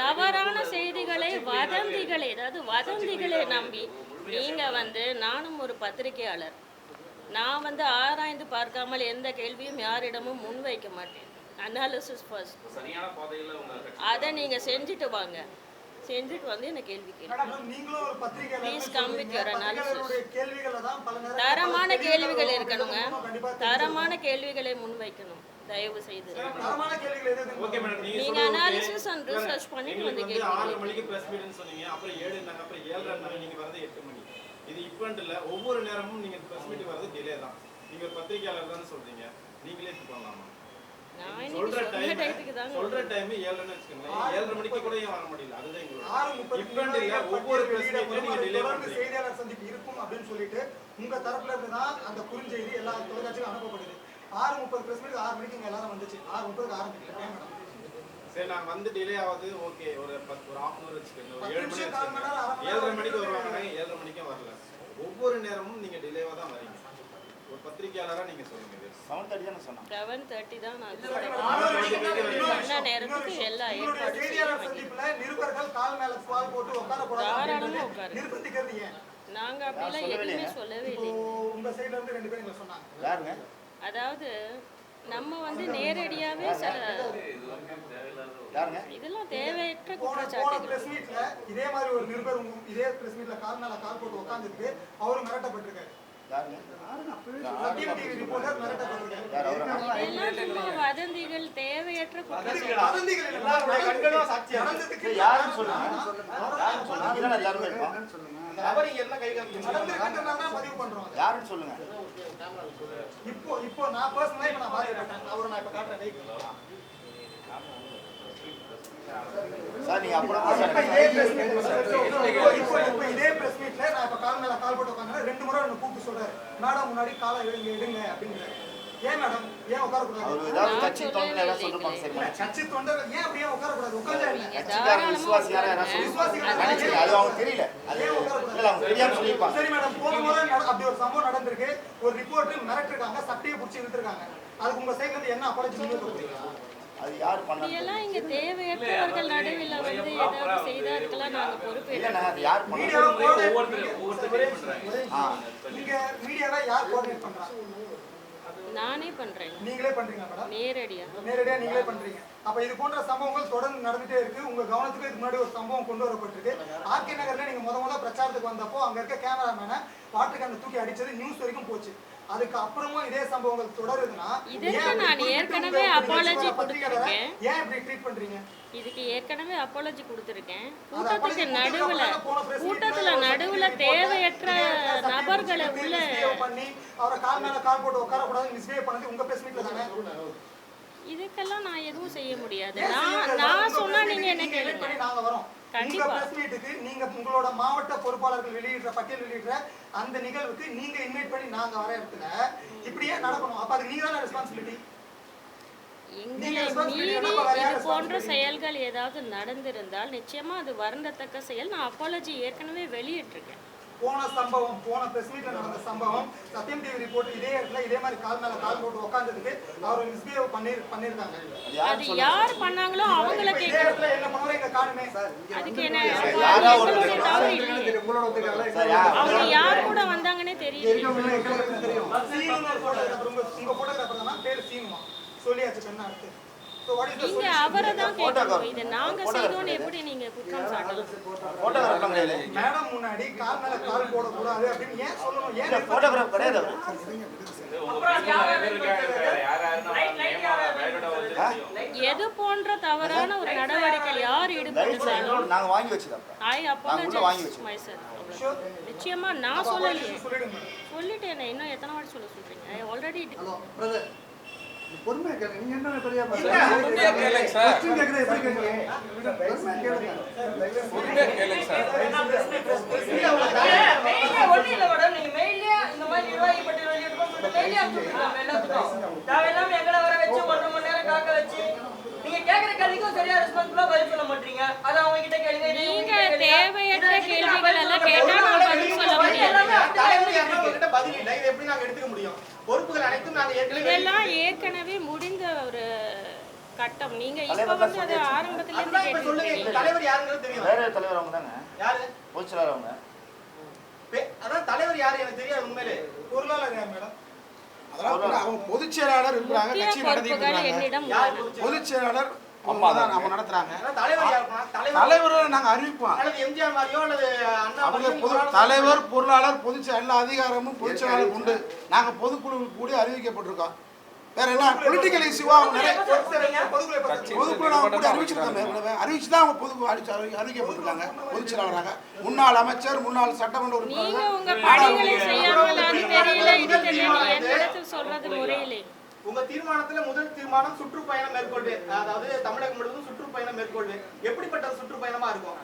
தவறான செய்திகளை வதந்திகளை அதாவது வதந்திகளை நம்பி நீங்க வந்து நானும் ஒரு பத்திரிகையாளர். நான் வந்து ஆராய்ந்து பார்க்காமல் எந்த கேள்வியும் யாரிடமும் முன்வைக்க மாட்டேன். அனாலிசிஸ் ஃபர்ஸ்ட் சரியான பாதையில உங்க கட்சி அதை நீங்க செஞ்சுட்டு வாங்க. செஞ்சுட்டு வந்து என்ன கேள்வி. பத்திரிகையாளருடைய கேள்விகளை தான் பல நேரம் தரமான கேள்விகள் இருக்கணுங்க. தரமான கேள்விகளை முன்வைக்கணும். தயவு செய்து தரமான கேள்விகள் எது எதுன்னு ஓகே மேடம் நீங்க நீங்க அனாலிசிஸ் அண்ட் ரிசர்ச் பண்ணிட்டு வந்து ஆறு கேளுங்க. மணிக்கு பிரஸ் மீட்னு சொன்னீங்க அப்புறம் ஏழு இருந்தாங்க அப்புறம் ஏழரை நீங்க வரது எட்டு மணி. இது இப்பன்ட்டு இல்ல ஒவ்வொரு நேரமும் நீங்க பிரஸ் மீட் வரது டிலே தான். நீங்க ஒரு பத்திரிகையாளர் தான் சொல்றீங்க. நீங்களே இது பண்ணலாமா? சொல்ற டைம் சொல்ற டைம் ஏழுன்னு வச்சுக்கோங்களேன். ஏழரை மணிக்கு கூட வர முடியல? அதுதான் இப்பன்ட்டு இல்ல ஒவ்வொரு பிரஸ் மீட்லயும் நீங்க டிலே செய்தியாளர் சந்திப்பு இருக்கும் அப்படின்னு சொல்லிட்டு உங்க தரப்புல இருந்து தான் அந்த குறுஞ்செய்தி எல்லா தொலைக்காட்சியும் அனுப்பப்படுது. ஆறு முப்பது பிரஸ் மீட் ஆறு மணிக்கு இங்க எல்லாரும் வந்துச்சு. ஆறு முப்பதுக்கு ஆரம்பிக்கல. மேடம் சரி நாங்க வந்து டிலே ஆகுது. ஓகே ஒரு பத்து ஒரு ஹாஃப் அன் வச்சுக்கோங்க. ஒரு ஏழு மணி அரை வச்சுக்கோங்க ஏழரை மணிக்கு வருவாங்க. ஏழரை மணிக்கும் வரல. ஒவ்வொரு நேரமும் நீங்க டிலேவா தான் வரீங்க. ஒரு பத்திரிகையாளரா நீங்க சொல்லுங்க. இது செவன் தேர்ட்டி தானே சொன்னாங்க. செவன் தேர்ட்டி தான் நான் நேரத்துக்கு எல்லா நிருபர்கள் கால் மேல கால் போட்டு உட்கார தாராளமா கூடாது ஏன்? நாங்க அப்படிலாம் எதுவுமே சொல்லவே இல்லை உங்க சைடுல இருந்து ரெண்டு பேரும் சொன்னாங்க. யாருங்க? அதாவது நம்ம வந்து நேரடியாவே சில யாருங்க? இதெல்லாம் தேவையற்ற மீட்ல இதே மாதிரி ஒரு நிருபர் இதே பிரஸ் மீட்ல கால் மேல கால் போட்டு மிரட்டப்பட்டிருக்காரு. மிரட்டப்பட்டிருக்காரு. அவரா? சும்மா வதந்திகள் தேவையற்ற குற்றச்சாட்டு எல்லாருமே இருக்கோம் நடந்திருக்குன்றதுனால தான் பதிவு பண்றோம். யாருன்னு சொல்லுங்க. இப்போ இப்போ நான் பர்சனலா இப்ப நான் பாதிக்கப்பட்டேன் அவரை நான் இப்ப காட்டுறேன். சார் நீங்க அப்புறம் இப்ப இதே பிரஸ் மீட் இப்போ இப்போ இப்போ இதே பிரஸ் மீட்ல நான் இப்ப கால் மேல கால் போட்டு உட்காந்து ரெண்டு முறை என்ன கூப்பிட்டு சொல்றாரு. மேடம் முன்னாடி காலை எடுங்க எடுங்க அப்படிங்கிறாரு. ஏன் மேடம்? ஏன் உட்கார கூடாது அவர் ஏதாவது கட்சி தொண்டை ஏதாவது சொல்லிருப்பாங்க சரி. கட்சி தொண்டர் ஏன் அப்படியே உட்கார கூடாது உட்கார்ந்தா தாராளமா விசுவாசி யாரா. சொல்லி அது அவங்க தெரியல. அது ஏன் உட்கார இல்ல கூடாது அவங்க தெரியாம சொல்லியிருப்பாங்க. சரி மேடம். போன முறை அப்படி ஒரு சம்பவம் நடந்திருக்கு. ஒரு ரிப்போர்ட் மிரட்டிருக்காங்க சட்டையை பிடிச்சி இழுத்துருக்காங்க. அதுக்கு உங்க சைடுல இருந்து என்ன அப்பாலஜி அது யார் பண்ணாங்க? இப்படியெல்லாம் இங்க தேவையற்றவர்கள் நடுவில் வந்து ஏதாவது செய்தா அதுக்கெல்லாம் நாங்க பொறுப்பு இல்லைண்ணா அது யார் பண்ணாங்க? நீங்க மீடியாவை கோஆர்டினேட் நானே பண்றேன் நீங்களே பண்றீங்க மேடம்? நேரடியா. நேரடியா நீங்களே பண்றீங்க. அப்ப இது போன்ற சம்பவங்கள் தொடர்ந்து நடந்துட்டே இருக்கு. உங்க கவனத்துக்கு இதுக்கு முன்னாடி ஒரு சம்பவம் கொண்டு வரப்பட்டிருக்கு. ஆர்கே நகர்ல நீங்க முத முத பிரச்சாரத்துக்கு வந்தப்போ அங்க இருக்க கேமராமேனை வாட்டர் கேன் தூக்கி அடிச்சது நியூஸ் வரைக்கும் போச்சு. அதுக்கு அப்புறமும் இதே சம்பவங்கள் தொடருதுன்னா இதற்கு நான் ஏற்கனவே பத்திரிக்கையாளரை கொடுத்திருக்கேன். ஏன் இப்படி ட்ரீட் பண்றீங்க இதுக்கு ஏற்கனவே அப்பாலஜி கொடுத்துருக்கேன் கூட்டத்துக்கு நடுவுல கூட்டத்துல நடுவுல தேவையற்ற நபர்களை உள்ள பண்ணி அவரை கால் மேல கால் போட்டு உட்கார கூடாது மிஸ்பிஹேவ் பண்ணது உங்க தானே இதுக்கெல்லாம் நான் எதுவும் செய்ய முடியாது நான்? நான் சொன்னா நீங்க என்ன நீங்க invite கேளுங்க பண்ணி நாங்க வரோம் உங்க கண்டிப்பா. பிரஸ் மீட்டுக்கு நீங்க உங்களோட மாவட்ட பொறுப்பாளர்கள் வெளியிடுற பட்டியல் வெளியிடுற அந்த நிகழ்வுக்கு நீங்க இன்வைட் பண்ணி நாங்க வர இடத்துல இப்படியே நடக்கணும் அப்ப அதுக்கு நீங்க தானே ரெஸ்பான்சிபிலிட்டி போன்ற? செயல்கள் ஏதாவது நடந்திருந்தால் நிச்சயமா அது வருந்தத்தக்க செயல் நான் அப்பாலஜி ஏற்கனவே வெளியிட்டிருக்கேன் போன சம்பவம் போன பிரஸ் மீட்ல நடந்த சம்பவம் சத்யம் டிவி ரிப்போர்ட் இதே இடத்துல இதே மாதிரி கால் மேல கால் போட்டு உட்கார்ந்ததுக்கு அவர் மிஸ்பிஹேவ் பண்ணி பண்ணிருக்காங்க அது யார் பண்ணாங்களோ அவங்கள இதே இடத்துல என்ன பண்ணுவோம் எங்க காணுமே அதுக்கு என்ன யாரா ஒரு அவங்க யார் கூட வந்தாங்கன்னே தெரியல ஒரு photographer, உங்க உங்க photographer தானா? பேரு சீனுமா? சொல்லியாச்சு கண்ணா அடுத்து. நீங்க? அவரை தான் கேட்கணும். இது நாங்க செய்தோம்னு எப்படி நீங்க குற்றம் சாட்டலாம் மேடம் முன்னாடி கால் மேல கால் போடக்கூடாது அப்படின்னு ஏன் சொல்லணும்? ஏன் இல்ல போட்டோகிராஃப் கிடையாது. எது போன்ற தவறான ஒரு நடவடிக்கை யார் லைட் ஈடுபட்டிருந்தாலும் நாங்க வாங்கி ஐ உள்ள வாங்கி. மை செல்ஃப் நிச்சயமா நான் அப்ப சொல்லலையே. சொல்லிட்டேனே இன்னும் எத்தனை வாட்டி சொல்ல சொல்றீங்க? ஆல்ரெடி பொறுமையா கேளுங்க நீங்க என்ன பெரிய பொறுமையா கேளுங்க சார். கொஸ்டின் கேக்குறது எப்படி கேக்குறீங்க பொறுமையா கேளுங்க பொறுமையா கேளுங்க சார் மெயிலே ஒண்ணும் இல்ல மேடம் நீங்க மெயிலே இந்த மாதிரி நிர்வாகி பட்டியல் வெளியிடணும்னு சொல்லிட்டு மெயிலே அனுப்பிச்சுக்கலாம் எல்லாத்துக்கும் தேவையில்லாம எங்களை வர வச்சு ஒன்றரை மணி நேரம் காக்க வச்சு நீங்க கேக்குற கேள்விக்கும் சரியா ரெஸ்பான்சிபிளா பதில் சொல்ல மாட்டீங்க அது அவங்க கிட்ட கேளுங்க இது இவங்க நீங்க கிட்ட கேளுங்க. தேவையற்ற இதுல கேள்விகள் பதில் எல்லாம் சொல்ல கேட்டா நான் முடியாது. பதில் சொல்ல பதில் முடியாது எல்லாமே அப்படிதான் இருந்துகிட்டு இருக்கு. உங்ககிட்ட பதில் இல்லை. இதை எப்படி நாங்க எடுத்துக்க முடியும்? பொறுப்புகள் அனைத்தும் நாங்க ஏற்கனவே இதெல்லாம் ஏற்கனவே முடிந்த ஒரு கட்டம். நீங்க இப்ப வந்து அது ஆரம்பத்துல இருந்து இப்ப சொல்லுங்க. தலைவர் யாருங்கிறது தெரியும். வேற தலைவர் அவங்க தாங்க யாரு? பொதுச் செயலாளர் அவங்க அதான் தலைவர் யாரு? எனக்கு தெரியாது உண்மையிலே. பொருளாளர் மேடம்? அதெல்லாம் அவங்க பொதுச் செயலாளர் இருக்கிறாங்க கட்சி நடத்திட்டு இருக்காங்க பொதுச் செயலாளர் அம்மா அவங்க தான் தான் அவங்க நடத்துறாங்க. தலைவர் நாங்க அறிவிப்போம். தலைவர் பொருளாளர் பொதுச் எல்லா அதிகாரமும் பொதுச் செயலாளர் உண்டு. நாங்க பொதுக்குழு கூடி அறிவிக்கப்பட்டிருக்கோம். வேற என்ன? பொலிட்டிக்கல் இஷ்யூவா பொதுக்குழு அவங்க கூட அறிவிச்சிருக்காங்க. ஏற்கனவே அறிவிச்சு தான் அவங்க பொது அறிவிச்சு அறிவி- அறிவிக்கப்பட்டிருக்காங்க. பொதுச் செயலாளராக முன்னாள் அமைச்சர் முன்னாள் சட்டமன்ற நீங்க உறுப்பினர் உங்க தீர்மானத்துல முதல் தீர்மானம் சுற்றுப்பயணம் மேற்கொள்வேன் அதாவது தமிழகம் முழுவதும் சுற்றுப்பயணம் மேற்கொள்வேன் எப்படிப்பட்ட சுற்றுப்பயணமா இருக்கும்?